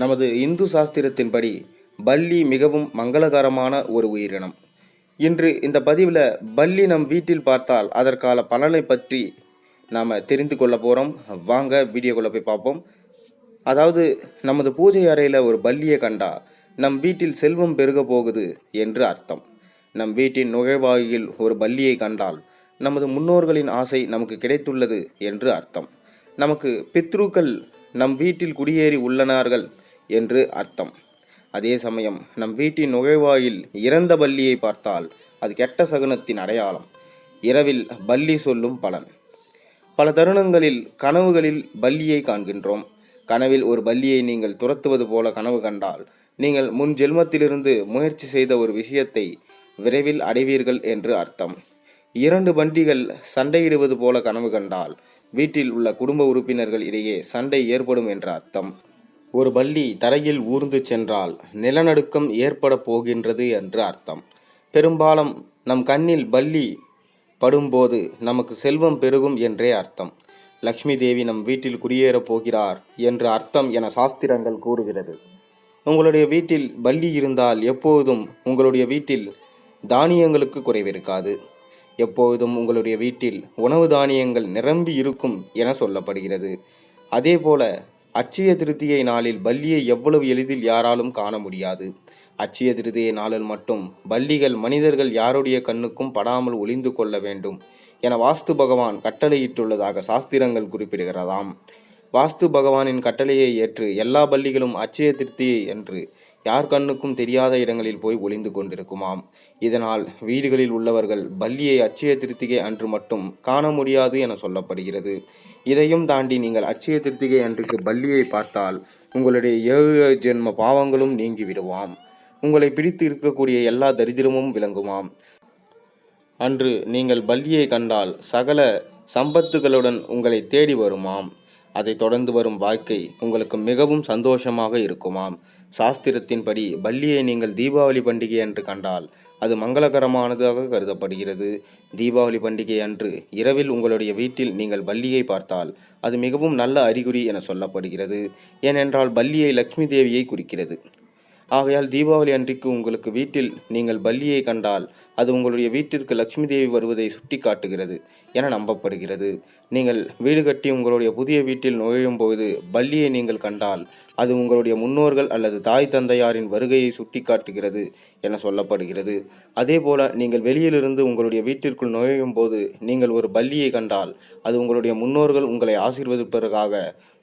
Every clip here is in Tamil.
நமது இந்து சாஸ்திரத்தின்படி பல்லி மிகவும் மங்களகரமான ஒரு உயிரினம். இன்று இந்த பதிவில் பல்லி நம் வீட்டில் பார்த்தால் அதற்கான பலனை பற்றி நாம் தெரிந்து கொள்ள போகிறோம் வாங்க வீடியோக்குள்ளே போய் பார்ப்போம். அதாவது நமது பூஜை அறையில் ஒரு பல்லியை கண்டா நம் வீட்டில் செல்வம் பெருக போகுது என்று அர்த்தம். நம் வீட்டின் நுழைவாயில் ஒரு பல்லியை கண்டால் நமது முன்னோர்களின் ஆசை நமக்கு கிடைத்துள்ளது என்று அர்த்தம். நமக்கு பித்ருக்கள் நம் வீட்டில் குடியேறி உள்ளனார்கள் என்று அர்த்தம். அதே சமயம் நம் வீட்டின் நுழைவாயில் இறந்த பல்லியை பார்த்தால் அது கெட்ட சகுனத்தின் அடையாளம். இரவில் பல்லி சொல்லும் பலன். பல தருணங்களில் கனவுகளில் பல்லியை காண்கின்றோம். கனவில் ஒரு பல்லியை நீங்கள் துரத்துவது போல கனவு கண்டால் நீங்கள் முன் ஜென்மத்திலிருந்து முயற்சி செய்த ஒரு விஷயத்தை விரைவில் அடைவீர்கள் என்று அர்த்தம். இரண்டு பண்டிகள் சண்டையிடுவது போல கனவு கண்டால் வீட்டில் உள்ள குடும்ப உறுப்பினர்கள் இடையே சண்டை ஏற்படும் என்ற அர்த்தம். ஒரு பள்ளி தரையில் ஊர்ந்து சென்றால் நிலநடுக்கம் ஏற்பட போகின்றது என்று அர்த்தம். பெரும்பாலும் நம் கண்ணில் பள்ளி படும்போது நமக்கு செல்வம் பெருகும் என்றே அர்த்தம். லக்ஷ்மி தேவி நம் வீட்டில் குடியேறப் போகிறார் என்று அர்த்தம் என சாஸ்திரங்கள் கூறுகிறது. உங்களுடைய வீட்டில் பள்ளி இருந்தால் எப்போதும் உங்களுடைய வீட்டில் தானியங்களுக்கு குறைவிருக்காது. எப்போதும் உங்களுடைய வீட்டில் உணவு தானியங்கள் நிரம்பி இருக்கும் என சொல்லப்படுகிறது. அதேபோல அச்சய திருத்தியை நாளில் பல்லியை எவ்வளவு எளிதில் யாராலும் காண முடியாது. அச்சய திருத்தியை நாளில் மட்டும் பல்லிகள் மனிதர்கள் யாருடைய கண்ணுக்கும் படாமல் ஒளிந்து கொள்ள வேண்டும் என வாஸ்து பகவான் கட்டளையிட்டுள்ளதாக சாஸ்திரங்கள் குறிப்பிடுகிறதாம். வாஸ்து பகவானின் கட்டளையை ஏற்று எல்லா பள்ளிகளும் அச்சய திருத்தியை என்று யார் கண்ணுக்கும் தெரியாத இடங்களில் போய் ஒளிந்து கொண்டிருக்குமாம். இதனால் வீடுகளில் உள்ளவர்கள் பல்லியை அச்சய திருத்திகை அன்று மட்டும் காண முடியாது என சொல்லப்படுகிறது. இதையும் தாண்டி நீங்கள் அச்சய திருத்திகை அன்றுக்கு பல்லியை பார்த்தால் உங்களுடைய ஏழு ஜென்ம பாவங்களும் நீங்கி விடுவாம். உங்களை பிடித்து இருக்கக்கூடிய எல்லா தரித்திரமும் விளங்குமாம். அன்று நீங்கள் பல்லியை கண்டால் சகல சம்பத்துகளுடன் உங்களை தேடி வருமாம். அதை தொடர்ந்து வரும் வாழ்க்கை உங்களுக்கு மிகவும் சந்தோஷமாக இருக்குமாம். சாஸ்திரத்தின்படி பல்லியை நீங்கள் தீபாவளி பண்டிகை அன்று கண்டால் அது மங்களகரமானதாக கருதப்படுகிறது. தீபாவளி பண்டிகை அன்று இரவில் உங்களுடைய வீட்டில் நீங்கள் பல்லியை பார்த்தால் அது மிகவும் நல்ல அறிகுறி என சொல்லப்படுகிறது. ஏனென்றால் பல்லியை லக்ஷ்மி தேவியை குறிக்கிறது. ஆகையால் தீபாவளி அன்றைக்கு உங்களுக்கு வீட்டில் நீங்கள் பல்லியை கண்டால் அது உங்களுடைய வீட்டிற்கு லட்சுமி தேவி வருவதை சுட்டி காட்டுகிறது என நம்பப்படுகிறது. நீங்கள் வீடு கட்டி உங்களுடைய புதிய வீட்டில் நுழையும் போது பல்லியை நீங்கள் கண்டால் அது உங்களுடைய முன்னோர்கள் அல்லது தாய் தந்தையாரின் வருகையை சுட்டி காட்டுகிறது என சொல்லப்படுகிறது. அதேபோல நீங்கள் வெளியிலிருந்து உங்களுடைய வீட்டிற்குள் நுழையும் போது நீங்கள் ஒரு பல்லியை கண்டால் அது உங்களுடைய முன்னோர்கள் உங்களை ஆசீர்வதிப்பதற்காக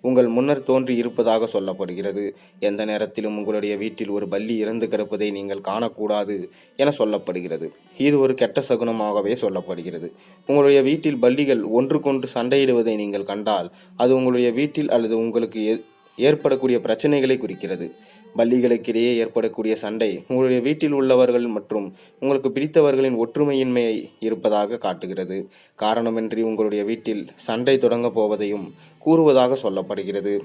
உங்கள் முன்னர் தோன்றி இருப்பதாக சொல்லப்படுகிறது. எந்த நேரத்திலும் உங்களுடைய வீட்டில் ஒரு பல்லி இறந்து கிடப்பதை நீங்கள் காணக்கூடாது என சொல்லப்படுகிறது. இது ஒரு கெட்ட சகுனமாகவே சொல்லப்படுகிறது. உங்களுடைய வீட்டில் பல்லிகள் ஒன்றுக்கொன்று சண்டையிடுவதை நீங்கள் கண்டால் அது உங்களுடைய வீட்டில் அல்லது உங்களுக்கு ஏற்படக்கூடிய பிரச்சனைகளை குறிக்கிறது. பள்ளிகளுக்கிடையே ஏற்படக்கூடிய சண்டை உங்களுடைய வீட்டில் உள்ளவர்கள் மற்றும் உங்களுக்கு பிடித்தவர்களின் ஒற்றுமையின்மையை இருப்பதாக காட்டுகிறது. காரணமின்றி உங்களுடைய வீட்டில் சண்டை தொடங்கப் போவதையும் கூறுவதாக சொல்லப்படுகிறது.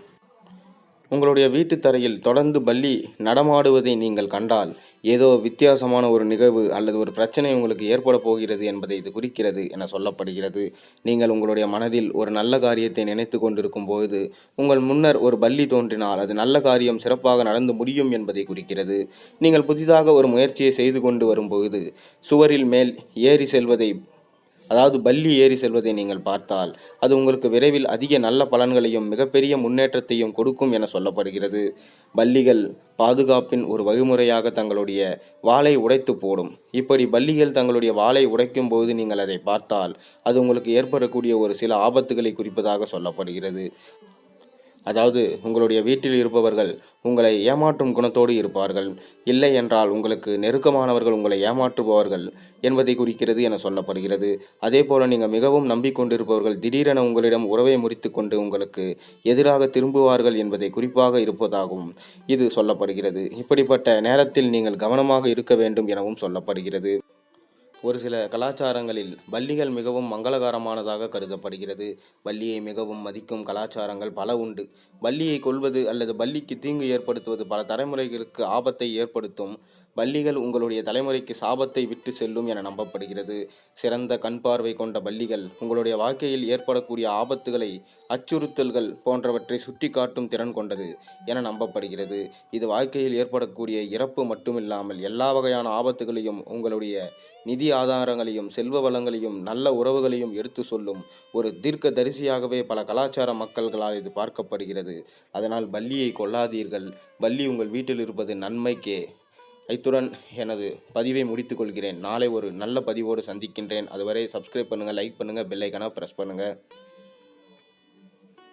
உங்களுடைய வீட்டு தரையில் தொடர்ந்து பல்லி நடமாடுவதை நீங்கள் கண்டால் ஏதோ வித்தியாசமான ஒரு நிகழ்வு அல்லது ஒரு பிரச்சனை உங்களுக்கு ஏற்பட போகிறது என்பதை இது குறிக்கிறது என சொல்லப்படுகிறது. நீங்கள் உங்களுடைய மனதில் ஒரு நல்ல காரியத்தை நினைத்து கொண்டிருக்கும் பொழுது உங்கள் முன்னர் ஒரு பள்ளி தோன்றினால் அது நல்ல காரியம் சிறப்பாக நடந்து முடியும் என்பதை குறிக்கிறது. நீங்கள் புதிதாக ஒரு முயற்சியை செய்து கொண்டு வரும்பொழுது சுவரில் மேல் ஏறி செல்வதை அதாவது பள்ளி ஏறி செல்வதை நீங்கள் பார்த்தால் அது உங்களுக்கு விரைவில் அதிக நல்ல பலன்களையும் மிகப்பெரிய முன்னேற்றத்தையும் கொடுக்கும் என சொல்லப்படுகிறது. பள்ளிகள் பாதுகாப்பின் ஒரு வழிமுறையாக தங்களுடைய வாளை உடைத்து போடும். இப்படி பள்ளிகள் தங்களுடைய வாளை உடைக்கும் போது நீங்கள் அதை பார்த்தால் அது உங்களுக்கு ஏற்படக்கூடிய ஒரு சில ஆபத்துகளை குறிப்பதாக சொல்லப்படுகிறது. அதாவது உங்களுடைய வீட்டில் இருப்பவர்கள் உங்களை ஏமாற்றும் குணத்தோடு இருப்பார்கள். இல்லை என்றால் உங்களுக்கு நெருக்கமானவர்கள் உங்களை ஏமாற்றுபவர்கள் என்பதை குறிக்கிறது என சொல்லப்படுகிறது. அதே போல நீங்கள் மிகவும் நம்பிக்கொண்டிருப்பவர்கள் திடீரென உங்களிடம் உறவை முறித்துக்கொண்டு உங்களுக்கு எதிராக திரும்புவார்கள் என்பதை குறிப்பாக இருப்பதாகவும் இது சொல்லப்படுகிறது. இப்படிப்பட்ட நேரத்தில் நீங்கள் கவனமாக இருக்க வேண்டும் எனவும் சொல்லப்படுகிறது. ஒரு சில கலாச்சாரங்களில் பள்ளிகள் மிகவும் மங்களகரமானதாக கருதப்படுகிறது. பள்ளியை மிகவும் மதிக்கும் கலாச்சாரங்கள் பல உண்டு. பள்ளியை கொல்வது அல்லது பள்ளிக்கு தீங்கு ஏற்படுத்துவது பல தலைமுறைகளுக்கு ஆபத்தை ஏற்படுத்தும். பள்ளிகள் உங்களுடைய தலைமுறைக்கு சாபத்தை விட்டு செல்லும் என நம்பப்படுகிறது. சிறந்த கண் பார்வை கொண்ட பள்ளிகள் உங்களுடைய வாழ்க்கையில் ஏற்படக்கூடிய ஆபத்துகளை அச்சுறுத்தல்கள் போன்றவற்றை சுட்டிக்காட்டும் திறன் கொண்டது என நம்பப்படுகிறது. இது வாழ்க்கையில் ஏற்படக்கூடிய இறப்பு மட்டுமில்லாமல் எல்லா வகையான ஆபத்துகளையும் உங்களுடைய நிதி ஆதாரங்களையும் செல்வ வளங்களையும் நல்ல உறவுகளையும் எடுத்து சொல்லும் ஒரு தீர்க்க தரிசியாகவே பல கலாச்சார மக்கள்களால் இது பார்க்கப்படுகிறது. அதனால் பல்லியை கொள்ளாதீர்கள். பல்லி உங்கள் வீட்டில் இருப்பது நன்மைக்கே. இத்துடன் எனது பதிவை முடித்துக்கொள்கிறேன். நாளை ஒரு நல்ல பதிவோடு சந்திக்கின்றேன். அதுவரை சப்ஸ்கிரைப் பண்ணுங்கள் லைக் பண்ணுங்கள் பெல்லைக்கான ப்ரெஸ் பண்ணுங்கள்